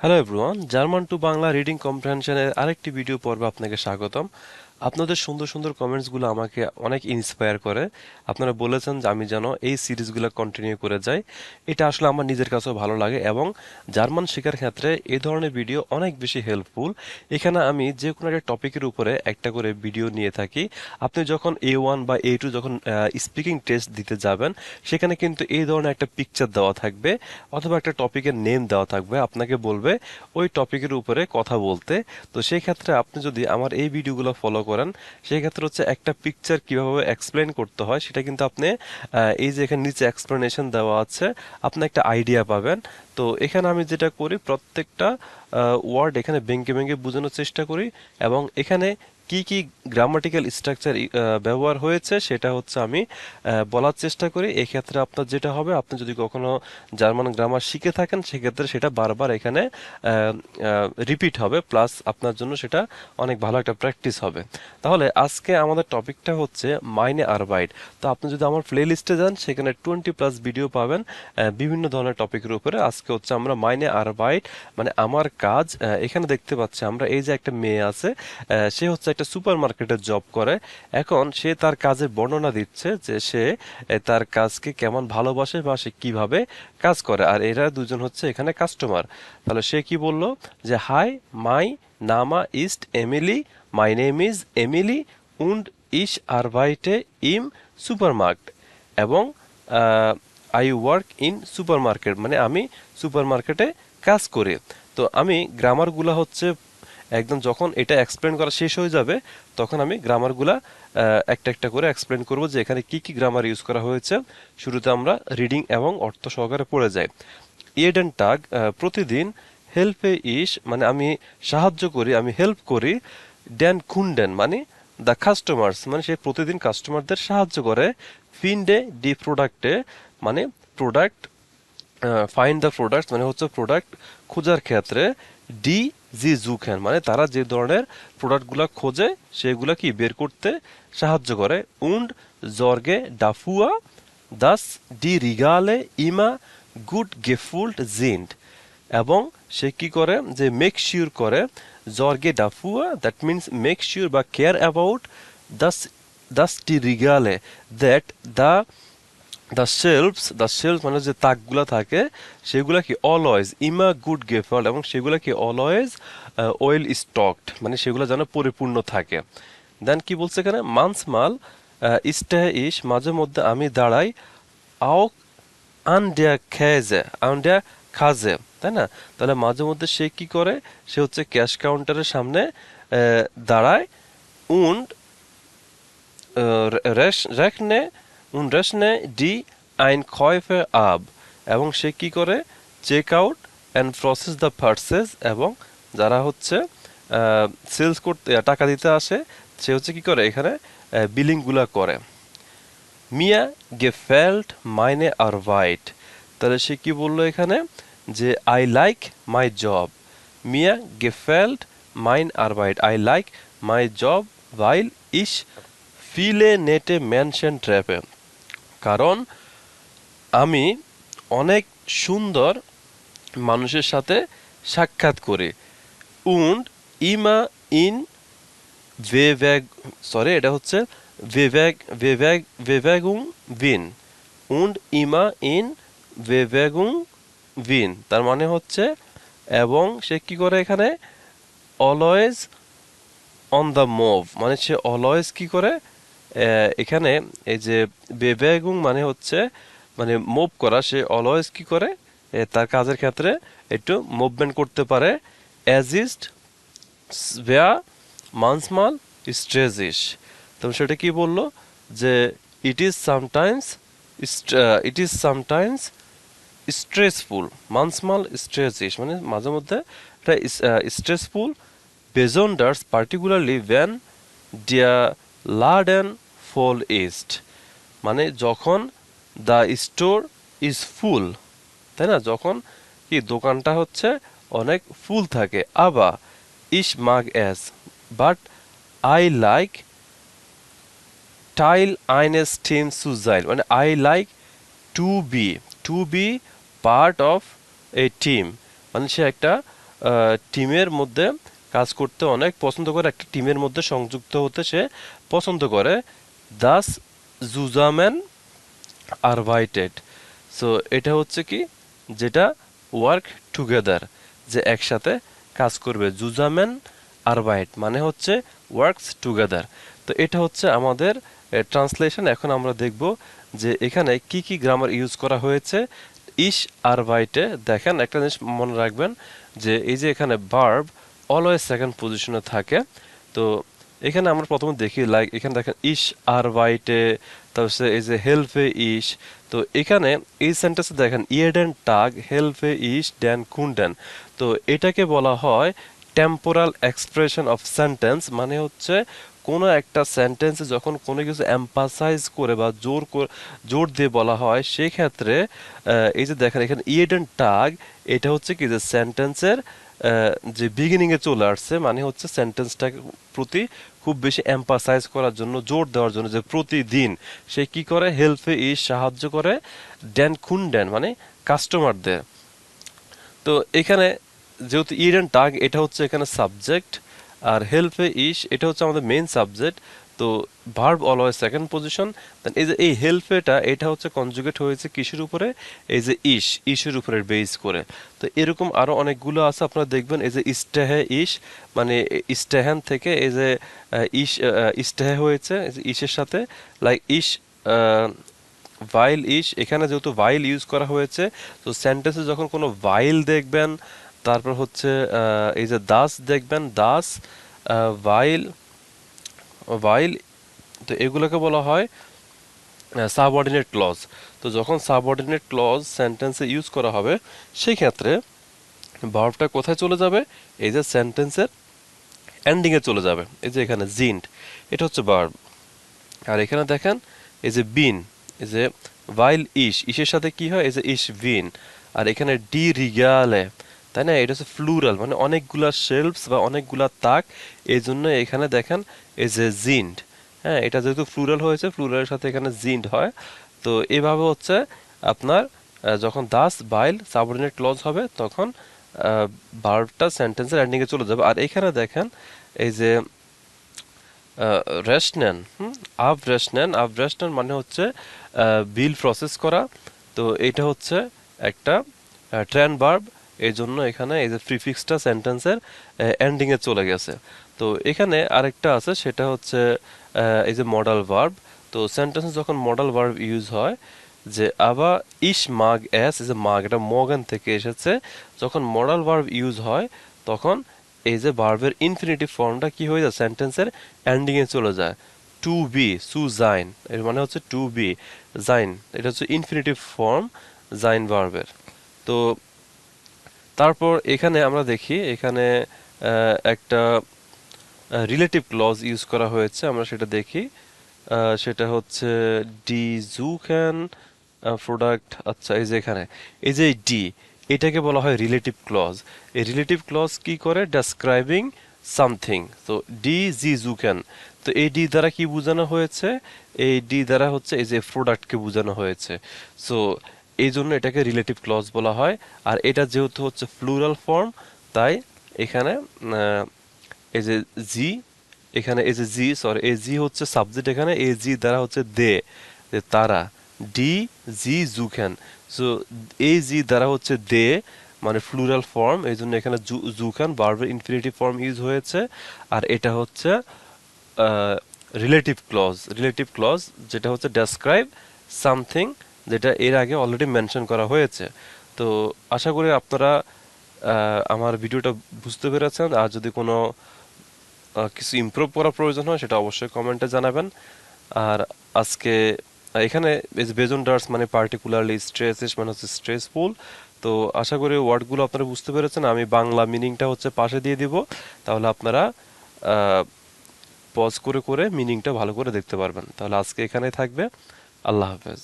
Hello everyone German to Bangla reading কম্প্রেনশনের আরেকটি video পর্বে আপনাকে স্বাগতম। আপনাদের সুন্দর সুন্দর কমেন্টসগুলো আমাকে অনেক ইন্সপায়ার করে। আপনারা বলেছেন যে আমি যেন এই সিরিজগুলো কন্টিনিউ করে যাই। এটা আসলে আমার নিজের কাছেও ভালো লাগে এবং জার্মান শেখার ক্ষেত্রে এই ধরনের ভিডিও অনেক বেশি হেল্পফুল এখানে আমি যে কোনো একটা টপিকের উপরে একটা করে ভিডিও নিয়ে থাকি। আপনি যখন এ ওয়ান বা এ টু যখন স্পিকিং টেস্ট দিতে যাবেন, সেখানে কিন্তু এই ধরনের একটা পিকচার দেওয়া থাকবে অথবা একটা টপিকের নেম দেওয়া থাকবে। আপনাকে বলবে ওই টপিকের উপরে কথা বলতে। তো সেই ক্ষেত্রে আপনি যদি আমার এই ভিডিওগুলো ফলো সেই ক্ষেত্রে হচ্ছে একটা পিকচার কীভাবে এক্সপ্লেন করতে হয়, সেটা কিন্তু আপনি এই যে এখানে নিচে এক্সপ্লেনেশন দেওয়া আছে, আপনি একটা আইডিয়া পাবেন। তো এখানে আমি যেটা করি, প্রত্যেকটা ওয়ার্ড এখানে ভেঙে ভেঙে বোঝানোর চেষ্টা করি এবং এখানে কি কি গ্রামাটিক্যাল স্ট্রাকচার ব্যবহার হয়েছে সেটা হচ্ছে আমি বলার চেষ্টা করি। এক্ষেত্রে আপনার যেটা হবে, আপনি যদি কখনো জার্মান গ্রামার শিখে থাকেন, সেক্ষেত্রে সেটা বারবার এখানে রিপিট হবে। প্লাস আপনার জন্য সেটা অনেক ভালো একটা প্র্যাকটিস হবে। তাহলে আজকে আমাদের টপিকটা হচ্ছে মাইনে আরবাইট তো আপনি যদি আমার প্লে লিস্টে যান, সেখানে টোয়েন্টি প্লাস ভিডিও পাবেন বিভিন্ন ধরনের টপিকের উপরে। আজকে হচ্ছে আমরা মাইনে আরবাইট মানে আমার কাজ এখানে দেখতে পাচ্ছি আমরা এই যে একটা মেয়ে আছে সে হচ্ছে একটা সুপার মার্কেটে জব করে। এখন সে তার কাজের বর্ণনা দিচ্ছে যে সে তার কাজকে কেমন ভালোবাসে বা সে কীভাবে কাজ করে। আর এরা দুজন হচ্ছে এখানে কাস্টমার তাহলে সে কি বলল? যে হাই মাই নামা east Emily my name is Emily wound ইশ আরবাইটে ইম সুপারমার্কেট এবং আই ওয়ার্ক ইন সুপারমার্কেট মানে আমি সুপারমার্কেটে কাজ করি। তো আমি গ্রামারগুলা হচ্ছে একদম যখন এটা এক্সপ্লেন করা শেষ হয়ে যাবে, তখন আমি গ্রামারগুলা একটা একটা করে এক্সপ্লেন করব যে এখানে কি কি গ্রামার ইউজ করা হয়েছে। শুরুতে আমরা রিডিং এবং অর্থ সহকারে পড়ে যাই। ইয়েডেন টাগ প্রতিদিন হেল্পে ইস মানে আমি সাহায্য করি, আমি হেল্প করি ড্যান খুন্ডেন মানে দ্য কাস্টমার্স মানে সে প্রতিদিন কাস্টমারদের সাহায্য করে ফিনডে ডি প্রোডাক্টে মানে প্রোডাক্ট ফাইন্ড দ্য প্রোডাক্ট মানে হচ্ছে প্রোডাক্ট খোঁজার ক্ষেত্রে ডি জি জুখেন মানে তারা যে ধরনের প্রোডাক্টগুলো খোঁজে, সেগুলো কি বের করতে সাহায্য করে? উন্ড, জর্গে, ডাফুয়া, দাস, ডি রিগালে, ইমা, গুড গেফুল্ড জিন্ড এবং সে কি করে? যে মেক শিওর করে। জর্গে ডাফুয়া দ্যাট মিনস মেক শিওর বা কেয়ার অ্যাবাউট দাস দাস ডি রিগালে that the the shelves the shelf মানে যে তাকগুলা থাকে, সেগুলা কি অলওয়েজ ইমা গুড গেফার্ড এবং সেগুলা কি অলওয়েজ ওয়েল স্টকড মানে সেগুলো যেন পরিপূর্ণ থাকে। দেন কি বলছে এখানে? মান্স মাল ইস্টে ইস, মাঝে মধ্যে আমি দাঁড়াই, আও আন ডেয়া খেজে আন ডেয়া খাজে, তাই না? তাহলে মাঝে মধ্যে সে কি করে? সে হচ্ছে ক্যাশ কাউন্টারের সামনে দাঁড়ায়, উন্ড রেখনে রেশনে ডি আইন কয়ফে আব এবং সে কি করে check out and process the parcels এবং যারা হচ্ছে সেলস করতে টাকা দিতে আসে সে হচ্ছে কি করে এখানে বিলিংগুলা করে মিয়া গেফেল্ট মাইনে আর হোয়াইট তাহলে সে কি বলল এখানে যে আই লাইক মাই জব মিয়া গেফেল্ট মাইন আর হোয়াইট আই লাইক মাই জব ওয়াইল ইস ফিলে নেটে মেনশন ট্র্যাপে কারণ আমি অনেক সুন্দর মানুষের সাথে সাক্ষাৎ করি। উন্ড, ইমা, ইন ভেভ্যাগ সরি এটা হচ্ছে ভেভ্যাগ ভেভ্যাগ ভেভ্যাগুং ভিন। উন্ড, ইমা, ইন ভেভ্যাগুং ভিন। তার মানে হচ্ছে, এবং সে কি করে এখানে? Always on the move. মানে সে অলওয়েজ কি করে? এখানে এই যে বেবেগুং মানে হচ্ছে মানে মুভ করা, সে অলওয়েজ কি করে? তার কাজের ক্ষেত্রে একটু মুভমেন্ট করতে পারে। অ্যাজ ইস্ট ভেয়া মানসমাল স্ট্রেজিস তো সেটা কি বলল? যে it is sometimes it is sometimes stressful মানসমাল স্ট্রেসিস মানে মাঝে মধ্যে এটা স্ট্রেসফুল বেজন্ডার্স পার্টিকুলারলি ওয়েন ডিয়া লার্ডেন ফল ইস্ট মানে যখন দ্য স্টোর ইজ ফুল তাই না? যখন কি দোকানটা হচ্ছে অনেক ফুল থাকে। আবার ইস মাগ এস বাট আই লাইক টাইল আইনেস টিম সুজাইল মানে I like to be to be part of a team মানে সে একটা টিমের মধ্যে কাজ করতে অনেক পছন্দ করে, একটা টিমের মধ্যে সংযুক্ত হতে সে পছন্দ করে। দাস জুজাম্যান আরভাইটেড সো এটা হচ্ছে কি? যেটা ওয়ার্ক টুগেদার যে একসাথে কাজ করবে। জুজাম্যান আরভাইট মানে হচ্ছে ওয়ার্কস টুগেদার তো এটা হচ্ছে আমাদের ট্রান্সলেশন এখন আমরা দেখব যে এখানে কি কি গ্রামার ইউজ করা হয়েছে। ইস আরভাইটে দেখেন, একটা জিনিস মনে রাখবেন যে এই যে এখানে ভার্ব অলওয়েজ সেকেন্ড পজিশনে থাকে। তো এখানে আমরা প্রথমে দেখি লাইক এখানে দেখেন ইস আর বাইটে তারপরে এই যে হেল্পে ইস তো এখানে এই সেন্টেন্সে দেখেন ইয়েডেন টাগ হেল্পে ইস ড্যান কুন্ডেন তো এটাকে বলা হয় টেম্পোরাল এক্সপ্রেশন অফ সেন্টেন্স মানে হচ্ছে কোনো একটা সেন্টেন্সে যখন কোনো কিছু এম্পাসাইজ করে বা জোর জোর দিয়ে বলা হয়, সেক্ষেত্রে এই যে দেখেন এখানে ইয়েডেন টাগ এটা হচ্ছে কি যে সেন্টেন্সের যে বিগিনিংয়ে চলে আসছে মানে হচ্ছে সেন্টেন্সটাকে প্রতি খুব বেশি এম্পাসাইজ করার জন্য, জোর দেওয়ার জন্য যে প্রতিদিন, সে কি করে? হেল্পে ই সাহায্য করে ড্যান খুন ড্যান মানে কাস্টমারদের তো এখানে যেহেতু ইডেন টাগ এটা হচ্ছে এখানে সাবজেক্ট আর হেল্পে ইস এটা হচ্ছে আমাদের মেন সাবজেক্ট তো verb always second position then এই যে এই হেল্পেটা এটা হচ্ছে কনজুগেট হয়েছে কিসের উপরে? এই যে ইস ইসের উপরে বেস করে। তো এরকম আরও অনেকগুলো আছে, আপনারা দেখবেন, এই যে ইস্টেহে ইস মানে ইস্টেহেন থেকে এই যে ইস ইস্টেহে হয়েছে ইসের সাথে লাইক ইস ভাইল ইস এখানে যেহেতু ভাইল ইউজ করা হয়েছে, তো সেন্টেন্সে যখন কোনো ভাইল দেখবেন তারপর হচ্ছে এই যে দাস দেখবেন, দাস ভাইল ভাইল, তো এগুলোকে বলা হয় সাবঅর্ডিনেট ক্লজ তো যখন সাবঅর্ডিনেট ক্লজ সেন্টেন্সে ইউজ করা হবে সেই ক্ষেত্রে ভার্বটা কোথায় চলে যাবে? এই যে সেন্টেন্সের এন্ডিংয়ে চলে যাবে। এই যে এখানে জিন্ট এটা হচ্ছে ভার্ব আর এখানে দেখেন, এই যে বিন এই যে ভাইল ইস ইসের সাথে কি হয়? এই যে ইস বিন আর এখানে ডি রিগালে তাই না? এটা হচ্ছে ফ্লুরাল মানে অনেকগুলা শেলফস বা অনেকগুলা তাক। এই জন্য এখানে দেখেন, এই যে জিন্ড হ্যাঁ এটা যেহেতু ফ্লুরাল হয়েছে ফ্লুরালের সাথে এখানে জিন্ড হয়। তো এভাবে হচ্ছে আপনার যখন দাস বাইল সাবঅর্ডিনেট ক্লজ হবে, তখন ভার্বটা সেন্টেন্সের এন্ডিংয়ে চলে যাবে। আর এখানে দেখেন, এই যে রেস্ট নেন আব রেস্ট নেন আব রেস্ট নেন মানে হচ্ছে বিল প্রসেস করা। তো এটা হচ্ছে একটা ট্রেন ভার্ব এই জন্য এখানে এই যে প্রিফিক্সটা সেন্টেন্সের এন্ডিংয়ে চলে গেছে। তো এখানে আরেকটা আছে, সেটা হচ্ছে এই যে মডাল ভার্ব তো সেন্টেন্সে যখন মডাল ভার্ব ইউজ হয়, যে আবার ইস মাগ এস, এই যে মাগ, এটা মগান থেকে এসেছে, যখন মডাল ভার্ব ইউজ হয়, তখন এই যে ভার্বের ইনফিনিটিভ ফর্মটা কি হয়ে যায়? সেন্টেন্সের এন্ডিংয়ে চলে যায়। টু বি সু জাইন এর মানে হচ্ছে টু বি জাইন এটা হচ্ছে ইনফিনিটিভ ফর্ম জাইন ভার্বের তো তারপর এখানে আমরা দেখি, এখানে একটা রিলেটিভ ক্লজ ইউজ করা হয়েছে, আমরা সেটা দেখি। সেটা হচ্ছে ডি জু ক্যান প্রোডাক্ট আচ্ছা এই যে এখানে, এই যে ডি এটাকে বলা হয় রিলেটিভ ক্লজ এই রিলেটিভ ক্লজ কি করে? ডেসক্রাইবিং সামথিং তো ডি জি জু ক্যান তো এই ডি দ্বারা কি বোঝানো হয়েছে? এই ডি দ্বারা হচ্ছে এই যে প্রোডাক্টকে বোঝানো হয়েছে। সো এই জন্য এটাকে রিলেটিভ ক্লজ বলা হয়। আর এটা যেহেতু হচ্ছে ফ্লুরাল ফর্ম তাই এখানে এই যে জি এখানে এই যে জি সরি এই জি হচ্ছে সাবজেক্ট এখানে এ জি দ্বারা হচ্ছে দে তারা ডি জি জুখান সো এই জি দ্বারা হচ্ছে দে মানে ফ্লুরাল ফর্ম এই জন্য এখানে জুখান বারবার ইনফিনিটিভ ফর্ম ইউজ হয়েছে। আর এটা হচ্ছে রিলেটিভ ক্লজ রিলেটিভ ক্লজ যেটা হচ্ছে ডেসক্রাইব সামথিং যেটা এর আগে অলরেডি মেনশন করা হয়েছে। তো আশা করি আপনারা আমার ভিডিওটা বুঝতে পেরেছেন। আর যদি কোনো কিছু ইমপ্রুভ করার প্রয়োজন হয়, সেটা অবশ্যই কমেন্টে জানাবেন। আর আজকে, এখানে বেজন ডার্স মানে পার্টিকুলারলি স্ট্রেসেস মানে হচ্ছে স্ট্রেসফুল তো আশা করি ওয়ার্ডগুলো আপনারা বুঝতে পেরেছেন। আমি বাংলা মিনিংটা হচ্ছে পাশে দিয়ে দিব। তাহলে আপনারা পজ করে করে মিনিংটা ভালো করে দেখতে পারবেন। তাহলে আজকে এখানে থাকবে। আল্লাহ হাফেজ।